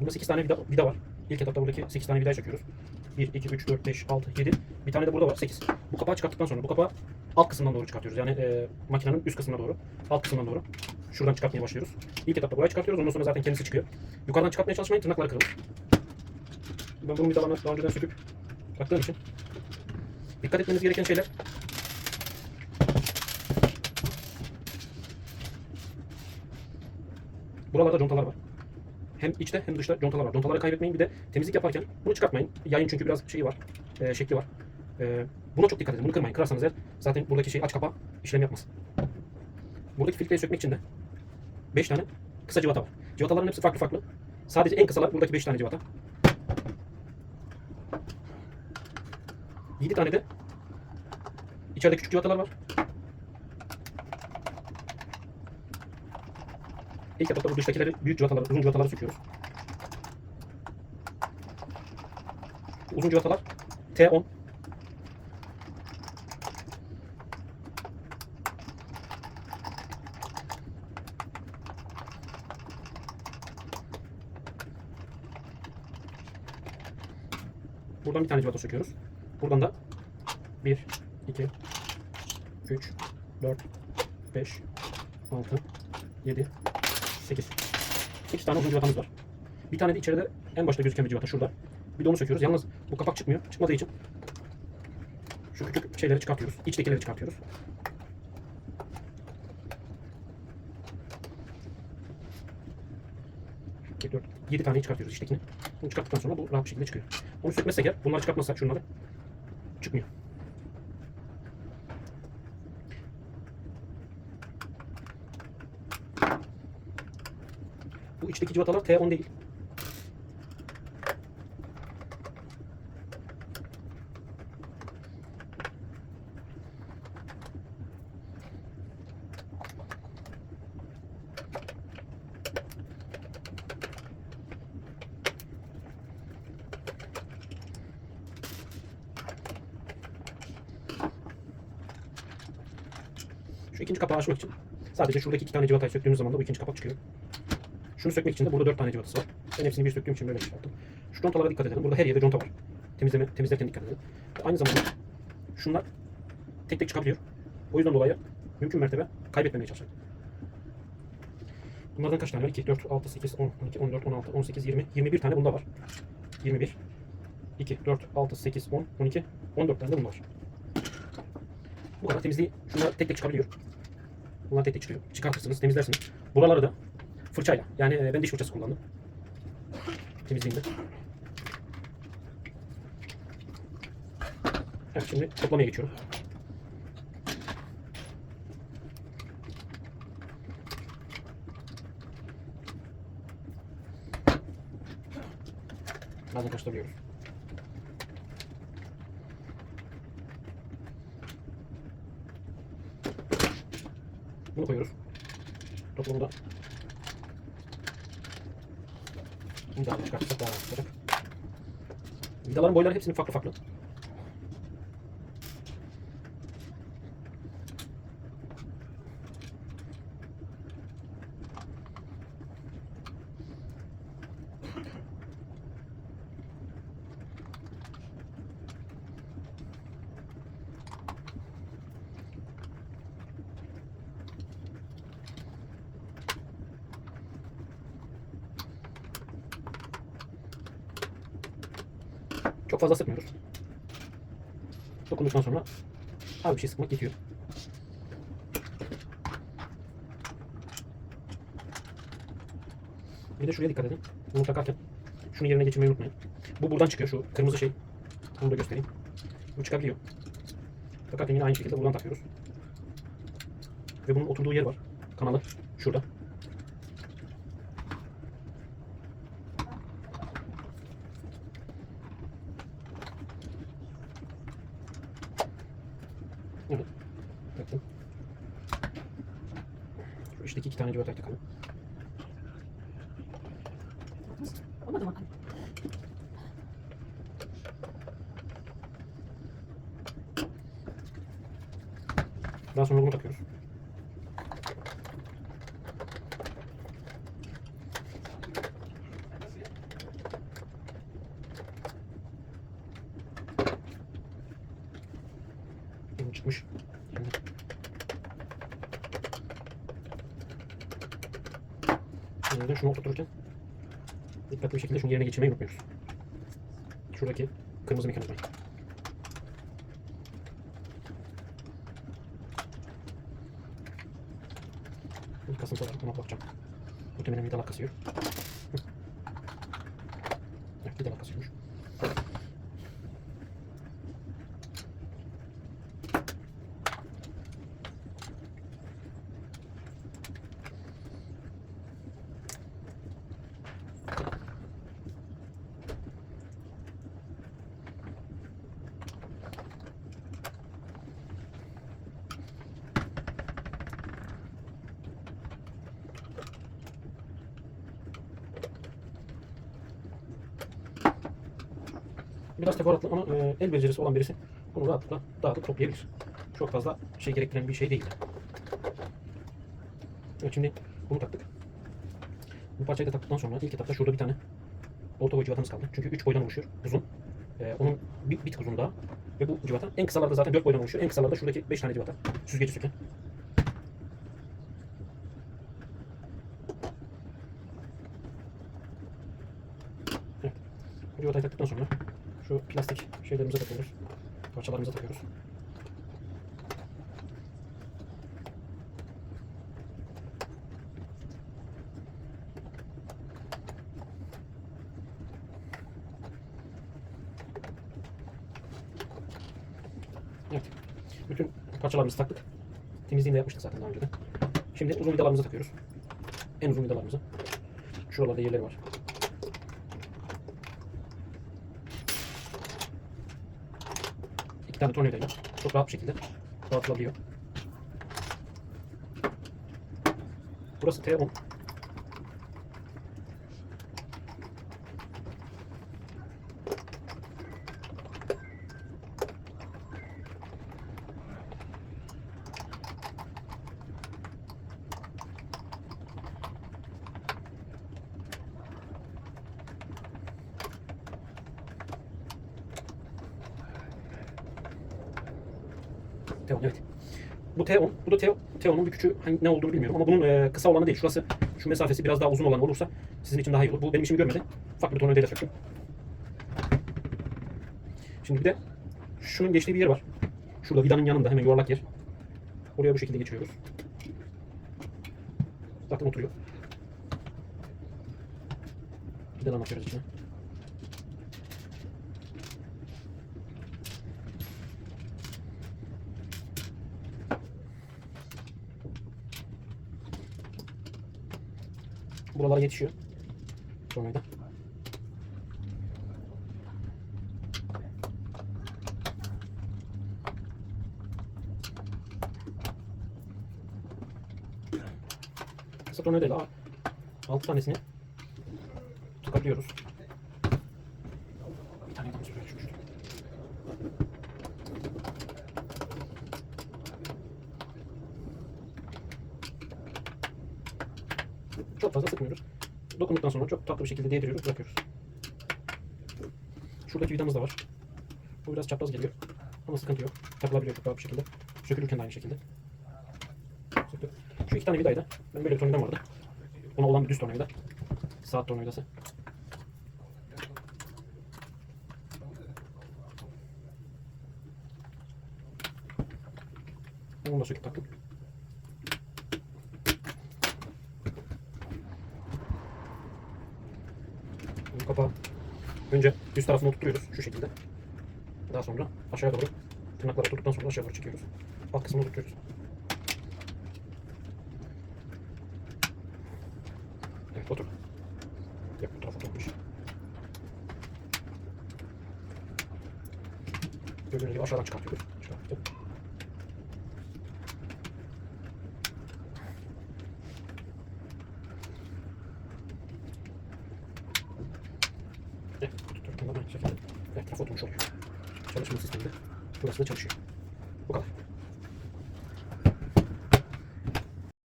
Bunda 8 tane vida, vida var. İlk etapta buradaki 8 tane vidayı söküyoruz. 1, 2, 3, 4, 5, 6, 7. Bir tane de burada var 8. Bu kapağı çıkarttıktan sonra bu kapağı alt kısımdan doğru çıkartıyoruz. Yani e, makinenin üst kısmına doğru. Alt kısmından doğru. Şuradan çıkartmaya başlıyoruz. İlk etapta burayı çıkartıyoruz. Ondan sonra zaten kendisi çıkıyor. Yukarıdan çıkartmaya çalışmayın. Tırnakları kırılır. Ben bunun vidalarını daha önceden söküp taktığım için dikkat etmeniz gereken şeyler Buralarda contalar var. Hem içte hem dışta contalar var. Contaları kaybetmeyin. Bir de temizlik yaparken bunu çıkartmayın. Yayın çünkü biraz şeyi var. e, şekli var. E, buna çok dikkat edin. Bunu kırmayın. Kırarsanız eğer zaten buradaki şey aç kapa işlem yapmaz. Buradaki filtreyi sökmek için de 5 tane kısa civata var. Civataların hepsi farklı farklı. Sadece en kısalar buradaki 5 tane civata. 7 tane de içeride küçük civatalar var. İlk etapta bu dıştakileri büyük civataları, uzun civataları söküyoruz. Uzun civatalar T10. Buradan bir tane civata söküyoruz. Buradan da 1, 2, 3, 4, 5, 6, 7, 8. 8 tane uzun civatamız var. Bir tane de içeride en başta gözüken bir civata şurada. Bir de onu söküyoruz. Yalnız bu kapak çıkmıyor. Çıkmadığı için şu küçük şeyleri çıkartıyoruz. İçtekileri çıkartıyoruz. Dört, yedi taneyi çıkartıyoruz içtekini. Bunu çıkarttıktan sonra bu rahat bir şekilde çıkıyor. Onu sökmezsek eğer, bunları çıkartmazsak şunları çıkmıyor. Bu içteki civatalar T10 değil. Şu ikinci kapağı açmak için sadece şuradaki iki tane civatayı söktüğümüz zaman da bu ikinci kapak çıkıyor. Şunu sökmek için de burada dört tane civatası var. Ben hepsini bir söktüğüm için böyle şey yaptım. Şu contalara dikkat edelim. Burada her yerde conta var. Temizleme, temizlerken dikkat edelim. Aynı zamanda şunlar tek tek çıkabiliyor. O yüzden dolayı mümkün mertebe kaybetmemeye çalışın. Bunlardan kaç tane var? 2, 4, 6, 8, 10, 12, 14, 16, 18, 20, 21 tane bunda var. 21, 2, 4, 6, 8, 10, 12, 14 tane de bunda var. Bu kadar temizliği şunlar tek tek çıkabiliyor. Bunlar tek tek çıkıyor. Çıkartırsınız, temizlersiniz. Buraları da fırçayla. Yani e, ben diş fırçası kullandım. Temizliğinde. Evet şimdi toplamaya geçiyorum. Bazen karıştırıyoruz. Bunu koyuyoruz. Toplamda Vidaları rahat olacak. Vidaların boyları hepsinin farklı farklı. Çok fazla sıkmıyoruz. Dokunduktan sonra az bir şey sıkmak yetiyor. Bir de şuraya dikkat edin. Bunu takarken şunu yerine geçirmeyi unutmayın. Bu buradan çıkıyor şu kırmızı şey. Onu da göstereyim. Bu çıkabiliyor. Takarken yine aynı şekilde buradan takıyoruz. Ve bunun oturduğu yer var. Kanalı şurada. Evet. Taktım. Şu içteki iki tane civatayı takalım. Olmadı mı? Daha sonra bunu takıyoruz. çıkmış. Şimdi. De şunu oturturken dikkatli bir şekilde şunu yerine geçirmeyi unutmuyoruz. Şuradaki kırmızı mekanizmayı. Bir kasıntı var. Ona bakacağım. Muhtemelen vidal kasıyor. Hı. Evet, vidal kasıyormuş. Biraz teferruatlı ama e, el becerisi olan birisi bunu rahatlıkla dağıtıp toplayabilir. Çok fazla şey gerektiren bir şey değil. Evet şimdi bunu taktık. Bu parçayı da taktıktan sonra ilk etapta şurada bir tane orta boy civatamız kaldı. Çünkü 3 boydan oluşuyor uzun. E, onun bir, bir tık uzun daha. Ve bu civata en kısalarda zaten 4 boydan oluşuyor. En kısalarda şuradaki 5 tane civata. Süzgeci söken. Evet. Bu civatayı taktıktan sonra şu plastik şeylerimize takıyoruz. Parçalarımıza takıyoruz. Evet. Bütün parçalarımızı taktık. Temizliğini de yapmıştık zaten daha önceden. Şimdi uzun vidalarımızı takıyoruz. En uzun vidalarımızı. Şuralarda yerleri var. Tornavidayla çok rahat bir şekilde dağıtılabiliyor. Burası T10. T10 evet. Bu T10. Bu da T- T10'un bir küçüğü hangi, ne olduğunu bilmiyorum ama bunun e, kısa olanı değil. Şurası şu mesafesi biraz daha uzun olan olursa sizin için daha iyi olur. Bu benim işimi görmedi. Farklı bir tornavidayla söktüm. Şimdi bir de şunun geçtiği bir yer var. Şurada vidanın yanında hemen yuvarlak yer. Oraya bu şekilde geçiriyoruz. Zaten oturuyor. Vidadan atıyoruz içine. Buralara yetişiyor. Tornavida. Kısa tornavidayla 6 tanesini takabiliyoruz. Bir tane daha şuraya düşmüştü. Çok fazla sıkmıyoruz. Dokunduktan sonra çok tatlı bir şekilde değdiriyoruz, bırakıyoruz. Şuradaki vidamız da var. Bu biraz çapraz geliyor. Ama sıkıntı yok. Takılabiliyor çok bir şekilde. Sökülürken de aynı şekilde. Söktük. Şu iki tane vidayı da, ben böyle bir tornavidam vardı. Ona olan bir düz tornavida. Saat tornavidası. Onu da söküp taktım. Kapağı önce üst tarafını oturtuyoruz şu şekilde. Daha sonra aşağıya doğru tırnaklara oturduktan sonra aşağı doğru çekiyoruz. Alt kısmını oturtuyoruz. Evet otur. Yok bu taraf oturmuş. Gördüğünüz gibi aşağıdan çıkartıyoruz. Çıkarttık. Evet, aynı şekilde her taraf oturmuş oluyor. Çalışma sisteminde burası da çalışıyor. Bu.